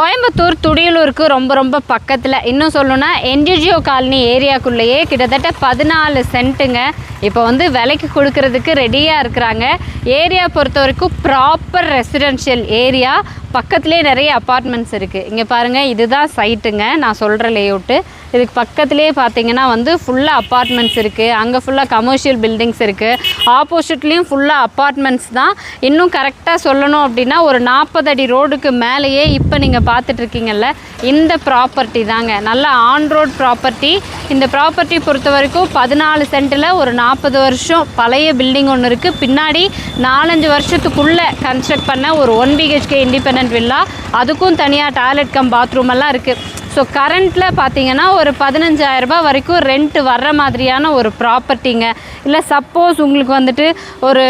கோயம்புத்தூர் துடியலூருக்கு ரொம்ப ரொம்ப பக்கத்தில். இன்னும் சொல்லணும்னா என்ஜிஜிஓ காலனி ஏரியாக்குள்ளேயே கிட்டத்தட்ட பதினாலு சென்ட்டுங்க. இப்போ வந்து விலைக்கு கொடுக்கறதுக்கு ரெடியாக இருக்கிறாங்க. ஏரியா பொறுத்த வரைக்கும் ப்ராப்பர் ரெசிடென்ஷியல் ஏரியா பக்கத்துலேயே நிறைய அப்பார்ட்மெண்ட்ஸ் இருக்குது இங்கே பாருங்கள் இதுதான் சைட்டுங்க நான் சொல்கிற லேஅவுட்டு இதுக்கு பக்கத்துலேயே பார்த்தீங்கன்னா வந்து ஃபுல்லாக அப்பார்ட்மெண்ட்ஸ் இருக்குது அங்கே ஃபுல்லாக கமர்ஷியல் பில்டிங்ஸ் இருக்குது ஆப்போசிட்லேயும் ஃபுல்லாக அப்பார்ட்மெண்ட்ஸ் தான். இன்னும் கரெக்டாக சொல்லணும் அப்படின்னா ஒரு நாற்பது அடி ரோடுக்கு மேலேயே இப்போ நீங்கள் பார்த்துட்ருக்கீங்கல்ல இந்த ப்ராப்பர்ட்டி தாங்க. நல்ல ஆன் ரோட் ப்ராப்பர்ட்டி இந்த ப்ராப்பர்ட்டி பொறுத்த வரைக்கும் பதினாலு சென்ட்டில் ஒரு நாற்பது வருஷம் பழைய பில்டிங் ஒன்று இருக்குது பின்னாடி நாலஞ்சு வருஷத்துக்குள்ளே கன்ஸ்ட்ரக்ட் பண்ண ஒரு ஒன் பிஹெச்கே இண்டிபெண்ட் வில்லா. அதுக்கும் தனியாக டாய்லெட் கம் பாத்ரூம் எல்லாம் இருக்குது ஸோ கரண்ட்டில் பார்த்தீங்கன்னா ஒரு 15000 ரூபாய் வரைக்கும் ரெண்ட்டு வர்ற மாதிரியான ஒரு ப்ராப்பர்ட்டிங்க இல்லை சப்போஸ் உங்களுக்கு வந்துட்டு ஒரு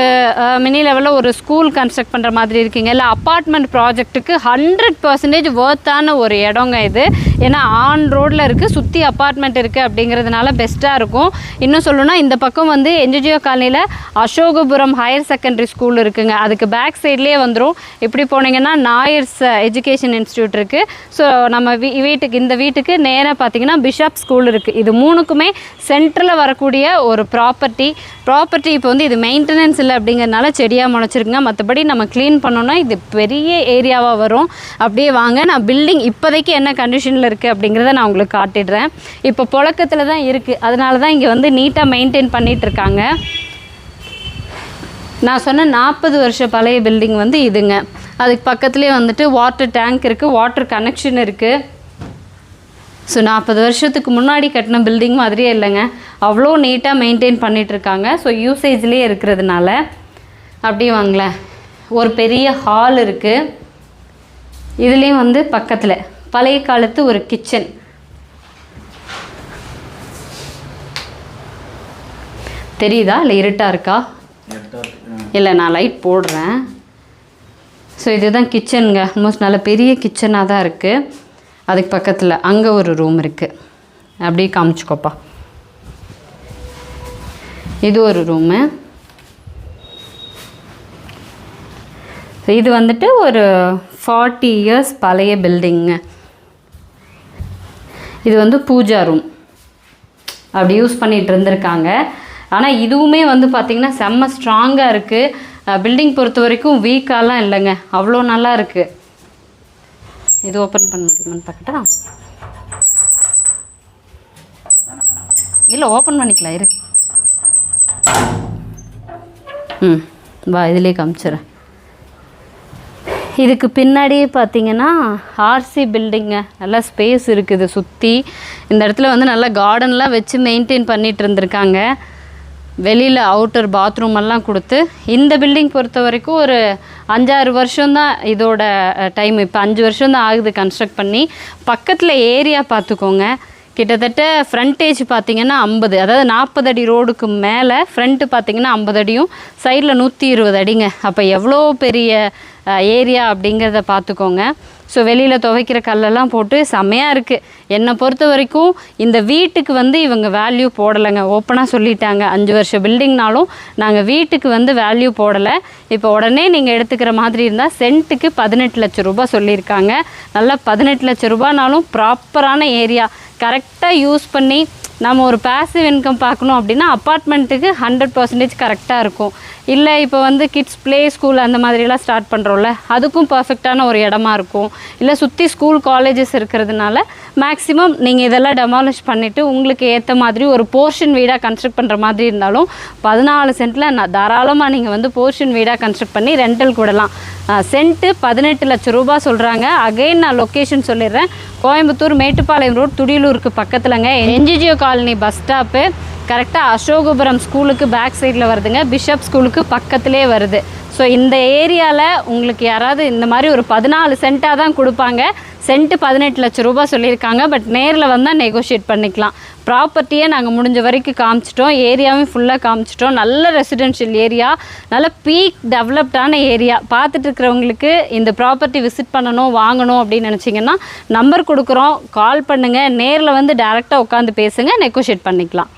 மினி லெவலில் ஒரு ஸ்கூல் கன்ஸ்ட்ரக்ட் பண்ணுற மாதிரி இருக்கீங்க. இல்லை அப்பார்ட்மெண்ட் ப்ராஜெக்ட்டுக்கு ஹண்ட்ரட் பர்சன்டேஜ் ஒர்த்தான ஒரு இடங்க இது. ஏன்னா ஆன் ரோட்டில் இருக்குது சுற்றி அப்பார்ட்மெண்ட் இருக்குது அப்படிங்கிறதுனால பெஸ்ட்டாக இருக்கும். இன்னும் சொல்லணும்னா இந்த பக்கம் வந்து என்ஜிஜிஓ காலனியில் அசோகபுரம் ஹையர் செகண்டரி ஸ்கூல் இருக்குங்க. அதுக்கு பேக் சைட்லேயே வந்துடும் இப்படி போனீங்கன்னா நாயர்ஸ் எஜுகேஷன் இன்ஸ்டியூட் இருக்குது ஸோ நம்ம வீ வீட்டுக்கு இந்த வீட்டுக்கு நேராக பார்த்தீங்கன்னா பிஷப் ஸ்கூல் இருக்குது இது மூணுக்குமே சென்டரில் வரக்கூடிய ஒரு ப்ராப்பர்ட்டி ப்ராப்பர்ட்டி இப்போ வந்து இது மெயின்டெனன்ஸ் இல்லை அப்படிங்கிறதுனால செடியாக முளைச்சிருக்குங்க. மற்றபடி நம்ம க்ளீன் பண்ணோன்னா இது பெரிய ஏரியாவாக வரும். அப்படியே வாங்க. நான் பில்டிங் இப்போதைக்கு என்ன கண்டிஷனில் இருக்குது அப்படிங்கிறத நான் உங்களுக்கு காட்டிடுறேன். இப்போ புழக்கத்தில் தான் இருக்குது அதனால தான் இங்கே வந்து நீட்டாக மெயின்டைன் பண்ணிகிட்ருக்காங்க நான் சொன்ன நாற்பது வருஷ பழைய பில்டிங் வந்து இதுங்க. அதுக்கு பக்கத்துலேயே வந்துட்டு வாட்டர் டேங்க் இருக்குது வாட்டர் கனெக்ஷன் இருக்குது ஸோ நாற்பது வருஷத்துக்கு முன்னாடி கட்டின பில்டிங் மாதிரியே இல்லைங்க. அவ்வளோ நீட்டாக மெயின்டைன் பண்ணிகிட்ருக்காங்க ஸோ யூசேஜ்லேயே இருக்கிறதுனால அப்படியே வாங்களேன் ஒரு பெரிய ஹால் இருக்குது இதுலேயும் வந்து பக்கத்தில். பழைய காலத்து ஒரு கிச்சன் தெரியுதா? இல்லை இருட்டாக இருக்கா? இல்லை நான் லைட் போடுறேன். ஸோ இதுதான் கிச்சனுங்க ஆல்மோஸ்ட் நல்ல பெரிய கிச்சனாக தான் இருக்குது அதுக்கு பக்கத்தில் அங்கே ஒரு ரூம் இருக்குது அப்படியே காமிச்சுக்கோப்பா. இது ஒரு ரூமு இது வந்துட்டு ஒரு ஃபார்ட்டி இயர்ஸ் பழைய பில்டிங்க இது வந்து பூஜா ரூம் அப்படி யூஸ் பண்ணிகிட்டு இருந்திருக்காங்க. ஆனால் இதுவுமே வந்து பார்த்திங்கன்னா செம்ம ஸ்ட்ராங்காக இருக்குது பில்டிங் பொறுத்த வரைக்கும் வீக்காலாம் இல்லைங்க. அவ்வளோ நல்லா இருக்குது இது ஓப்பன் பண்ண முடியுமான்னு பார்க்கட்டா? இல்லை ஓப்பன் பண்ணிக்கலாம் இரு. ம் வா இதிலே காமிச்சிடுறேன். இதுக்கு பின்னாடி பார்த்தீங்கன்னா ஆர்சி பில்டிங்க நல்லா ஸ்பேஸ் இருக்குது சுற்றி இந்த இடத்துல வந்து நல்லா கார்டன்லாம் வச்சு மெயின்டைன் பண்ணிட்டு இருந்திருக்காங்க. வெளியில் அவுட்டர் பாத்ரூம் எல்லாம் கொடுத்து இந்த பில்டிங் பொறுத்த வரைக்கும் ஒரு அஞ்சாறு வருஷம்தான் இதோட டைம் இப்போ அஞ்சு வருஷம் தான் ஆகுது கன்ஸ்ட்ரக்ட் பண்ணி. பக்கத்தில் ஏரியா பார்த்துக்கோங்க. கிட்டத்தட்ட ஃப்ரண்டேஜ் பார்த்தீங்கன்னா ஐம்பது. அதாவது நாற்பது அடி ரோடுக்கு மேலே ஃப்ரண்ட்டு பார்த்திங்கன்னா ஐம்பது அடியும் சைடில் நூற்றி இருபது அடிங்க. அப்போ எவ்வளோ பெரிய ஏரியா அப்படிங்கிறத பார்த்துக்கோங்க. ஸோ வெளியில் துவைக்கிற கல்லெல்லாம் போட்டு செம்மையாக இருக்குது என்னை பொறுத்த வரைக்கும் இந்த வீட்டுக்கு வந்து இவங்க வேல்யூ போடலைங்க. ஓப்பனாக சொல்லிட்டாங்க. அஞ்சு வருஷம் பில்டிங்னாலும் நாங்கள் வீட்டுக்கு வந்து வேல்யூ போடலை. இப்போ உடனே நீங்கள் எடுத்துக்கிற மாதிரி இருந்தால் சென்ட்டுக்கு பதினெட்டு லட்சம் ரூபா சொல்லியிருக்காங்க. நல்லா பதினெட்டு லட்சம் ரூபானாலும் ப்ராப்பரான ஏரியா கரெக்டாக யூஸ் பண்ணி நம்ம ஒரு பேசிவ் இன்கம் பார்க்கணும் அப்படின்னா அப்பார்ட்மெண்ட்டுக்கு ஹண்ட்ரட் பர்சன்டேஜ் கரெக்டாக இருக்கும். இல்லை இப்போ வந்து கிட்ஸ் ப்ளே ஸ்கூல் அந்த மாதிரிலாம் ஸ்டார்ட் பண்ணுறோம்ல அதுக்கும் பர்ஃபெக்டான ஒரு இடமா இருக்கும். இல்லை சுற்றி ஸ்கூல் காலேஜஸ் இருக்கிறதுனால மேக்ஸிமம் நீங்கள் இதெல்லாம் டெமாலிஷ் பண்ணிவிட்டு உங்களுக்கு ஏற்ற மாதிரி ஒரு போர்ஷன் வீடாக கன்ஸ்ட்ரக்ட் பண்ணுற மாதிரி இருந்தாலும் பதினாலு சென்ட்டில் நான் தாராளமாக நீங்கள் வந்து போர்ஷன் வீடாக கன்ஸ்ட்ரக்ட் பண்ணி ரெண்டல் கூடலாம். சென்ட்டு பதினெட்டு லட்சம் ரூபாய் சொல்கிறாங்க அகைன் நான் லொக்கேஷன் சொல்லிடுறேன். கோயம்புத்தூர் மேட்டுப்பாளையம் ரோட் துடியலூருக்கு பக்கத்துலங்க. என்ஜிஜிஓ காலனி பஸ் ஸ்டாப்பு கரெக்டாக அசோகபுரம் ஸ்கூலுக்கு பேக் சைடில் வருதுங்க. பிஷப் ஸ்கூலுக்கு பக்கத்துலேயே வருது. ஸோ இந்த ஏரியாவில் உங்களுக்கு யாராவது இந்த மாதிரி ஒரு பதினாலு சென்ட்டாக தான் கொடுப்பாங்க. சென்ட்டு பதினெட்டு லட்சம் ரூபாய் சொல்லியிருக்காங்க பட் நேரில் வந்தால் நெகோஷியேட் பண்ணிக்கலாம். ப்ராப்பர்ட்டியை நாங்கள் முடிஞ்ச வரைக்கும் காமிச்சிட்டோம். ஏரியாவும் ஃபுல்லாக காமிச்சிட்டோம். நல்ல ரெசிடென்ஷியல் ஏரியா நல்ல பீக் டெவலப்டான ஏரியா பார்த்துட்டு இருக்கிறவங்களுக்கு இந்த ப்ராப்பர்ட்டி விசிட் பண்ணணும் வாங்கணும் அப்படின்னு நினச்சிங்கன்னா நம்பர் கொடுக்குறோம். கால் பண்ணுங்கள் நேரில் வந்து டேரெக்டாக உட்காந்து பேசுங்க. நெகோஷியேட் பண்ணிக்கலாம்.